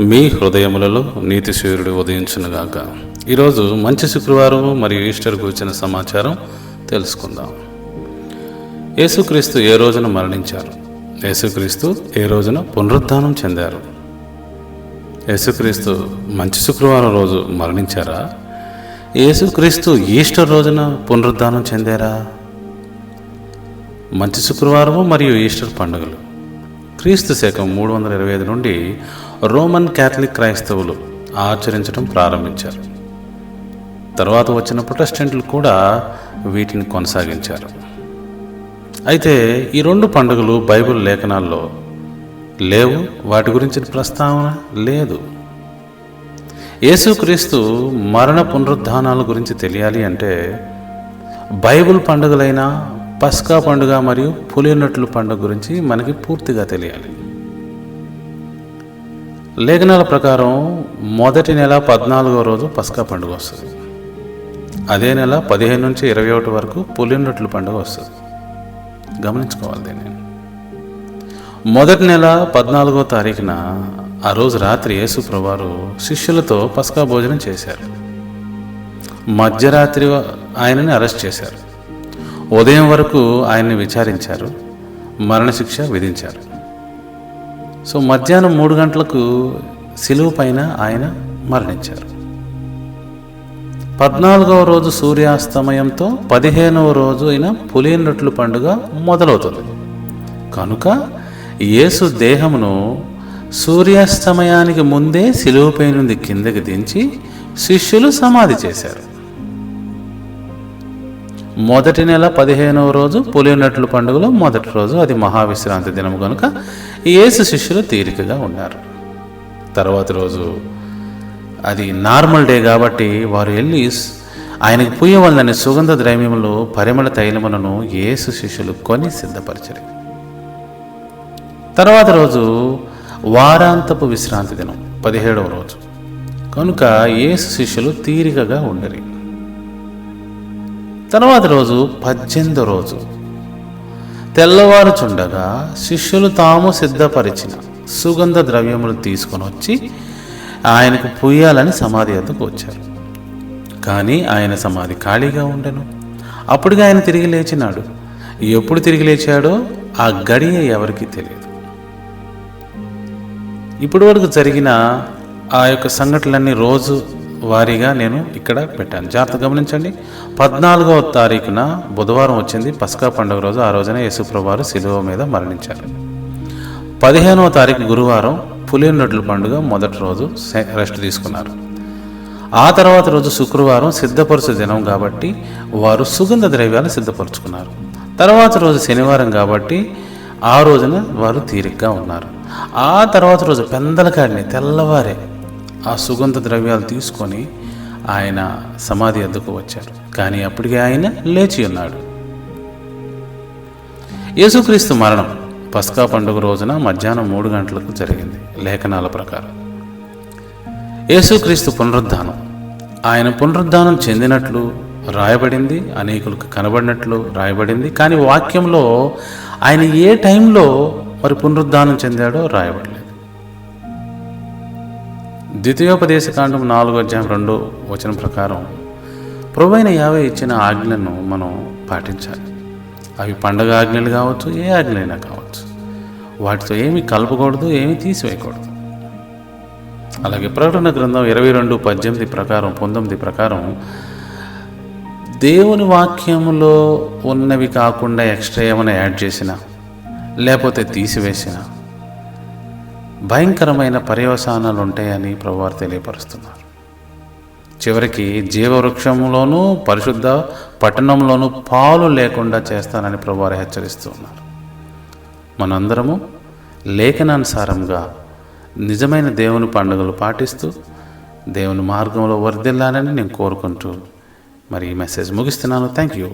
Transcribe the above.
మీ హృదయములలో నీతి సూర్యుడు ఉదయించునుగాక ఈరోజు మంచి శుక్రవారం మరియు ఈస్టర్ గురించిన సమాచారం తెలుసుకుందాం. యేసుక్రీస్తు ఏ రోజున మరణించారు? యేసుక్రీస్తు ఏ రోజున పునరుద్ధానం చెందారు? యేసుక్రీస్తు మంచి శుక్రవారం రోజు మరణించారా? యేసుక్రీస్తు ఈస్టర్ రోజున పునరుద్ధానం చెందారా? మంచి శుక్రవారము మరియు ఈస్టర్ పండుగలు. క్రీస్తు శకం మూడు వందల ఇరవై ఐదు నుండి రోమన్ క్యాథలిక్ క్రైస్తవులు ఆచరించడం ప్రారంభించారు. తర్వాత వచ్చిన ప్రొటెస్టెంట్లు కూడా వీటిని కొనసాగించారు. అయితే ఈ రెండు పండుగలు బైబిల్ లేఖనాల్లో లేవు. వాటి గురించిన ప్రస్తావన లేదు. యేసుక్రీస్తు మరణ పునరుద్ధానాల గురించి తెలియాలి అంటే బైబిల్ పండుగలైన పస్కా పండుగ మరియు పులినట్లు పండుగ గురించి మనకి పూర్తిగా తెలియాలి. లేఖనాల ప్రకారం మొదటి నెల పద్నాలుగో రోజు పస్కా పండుగ వస్తుంది. అదే నెల పదిహేను నుంచి ఇరవై ఒకటి వరకు పులినట్లు పండుగ వస్తుంది. గమనించుకోవాలి దీన్ని. మొదటి నెల పద్నాలుగో తారీఖున ఆ రోజు రాత్రి యేసు ప్రభువారు శిష్యులతో పస్కా భోజనం చేశారు. మధ్యరాత్రి ఆయనని అరెస్ట్ చేశారు. ఉదయం వరకు ఆయన్ని విచారించారు. మరణశిక్ష విధించారు. సో మధ్యాహ్నం మూడు గంటలకు సిలువు పైన ఆయన మరణించారు. పద్నాలుగవ రోజు సూర్యాస్తమయంతో పదిహేనవ రోజు అయిన పులినట్లు పండుగ మొదలవుతుంది. కనుక యేసు దేహమును సూర్యాస్తమయానికి ముందే సిలువుపై నుండి కిందకి దించి శిష్యులు సమాధి చేశారు. మొదటి నెల పదిహేనవ రోజు పులినట్లు పండుగలో మొదటి రోజు అది మహావిశ్రాంతి దినం కనుక యేసు శిష్యులు తీరికగా ఉన్నారు. తర్వాత రోజు అది నార్మల్ డే కాబట్టి వారు వెళ్ళి ఆయనకు పూయవలనని సుగంధ ద్రైవ్యములు పరిమళ తైలములను యేసు శిష్యులు కొని సిద్ధపరిచారు. తర్వాత రోజు వారాంతపు విశ్రాంతి దినం పదిహేడవ రోజు. కనుక యేసు శిష్యులు తీరికగా ఉండరి. తర్వాత రోజు పద్దెనిమిదో రోజు. తెల్లవారుచుండగా శిష్యులు తాము సిద్ధపరిచిన సుగంధ ద్రవ్యములు తీసుకొని వచ్చి ఆయనకు పుయ్యాలని సమాధి వద్దకు వచ్చారు. కానీ ఆయన సమాధి ఖాళీగా ఉండెను. అప్పుడుగా ఆయన తిరిగి లేచినాడు. ఎప్పుడు తిరిగి లేచాడో ఆ గడియ ఎవరికీ తెలియదు. ఇప్పటి వరకు జరిగిన ఆ యొక్క సంఘటనలన్నీ రోజు వారీగా నేను ఇక్కడ పెట్టాను. జాగ్రత్త గమనించండి. పద్నాలుగవ తారీఖున బుధవారం వచ్చింది. పస్కా పండుగ రోజు ఆ రోజున యేసుప్రభువారు శిలువ మీద మరణించారు. పదిహేనవ తారీఖు గురువారం పులినొడ్ల పండుగ మొదటి రోజు రెస్ట్ తీసుకున్నారు. ఆ తర్వాత రోజు శుక్రవారం సిద్ధపరచు దినం కాబట్టి వారు సుగంధ ద్రవ్యాలు సిద్ధపరుచుకున్నారు. తర్వాత రోజు శనివారం కాబట్టి ఆ రోజున వారు తీరిగ్గా ఉన్నారు. ఆ తర్వాత రోజు పెందలకాడిని తెల్లవారే ఆ సుగంధ ద్రవ్యాలు తీసుకొని ఆయన సమాధి ఎద్దుకు వచ్చారు. కానీ అప్పటికే ఆయన లేచి ఉన్నాడు. యేసుక్రీస్తు మరణం పస్కా పండుగ రోజున మధ్యాహ్నం మూడు గంటలకు జరిగింది లేఖనాల ప్రకారం. యేసుక్రీస్తు పునరుద్ధానం. ఆయన పునరుద్ధానం చెందినట్లు రాయబడింది అనేకులకు కనబడినట్లు రాయబడింది కానీ వాక్యంలో ఆయన ఏ టైంలో మరి పునరుద్ధానం చెందాడో రాయబడలేదు. ద్వితీయోపదేశకాండం నాలుగో అధ్యాయం రెండో వచనం ప్రకారం ప్రభువైన యావే ఇచ్చిన ఆజ్ఞలను మనం పాటించాలి. అవి పండగ ఆజ్ఞలు కావచ్చు ఏ ఆజ్ఞలైనా కావచ్చు. వాటితో ఏమి కలపకూడదు ఏమి తీసివేయకూడదు. అలాగే ప్రకటన గ్రంథం ఇరవై రెండు పద్దెనిమిది ప్రకారం పంతొమ్మిది ప్రకారం దేవుని వాక్యంలో ఉన్నవి కాకుండా ఎక్స్ట్రా ఏమైనా యాడ్ చేసినా లేకపోతే తీసివేసినా భయంకరమైన పర్యవసానాలు ఉంటాయని ప్రభువారు తెలియపరుస్తున్నారు. చివరికి జీవవృక్షంలోనూ పరిశుద్ధ పట్టణంలోనూ పాలు లేకుండా చేస్తానని ప్రభువారు హెచ్చరిస్తూ ఉన్నారు. మనందరము లేఖనానుసారంగా నిజమైన దేవుని పండుగలు పాటిస్తూ దేవుని మార్గంలో వర్దిల్లాలని నేను కోరుకుంటూ మరి ఈ మెసేజ్ ముగిస్తున్నాను. Thank you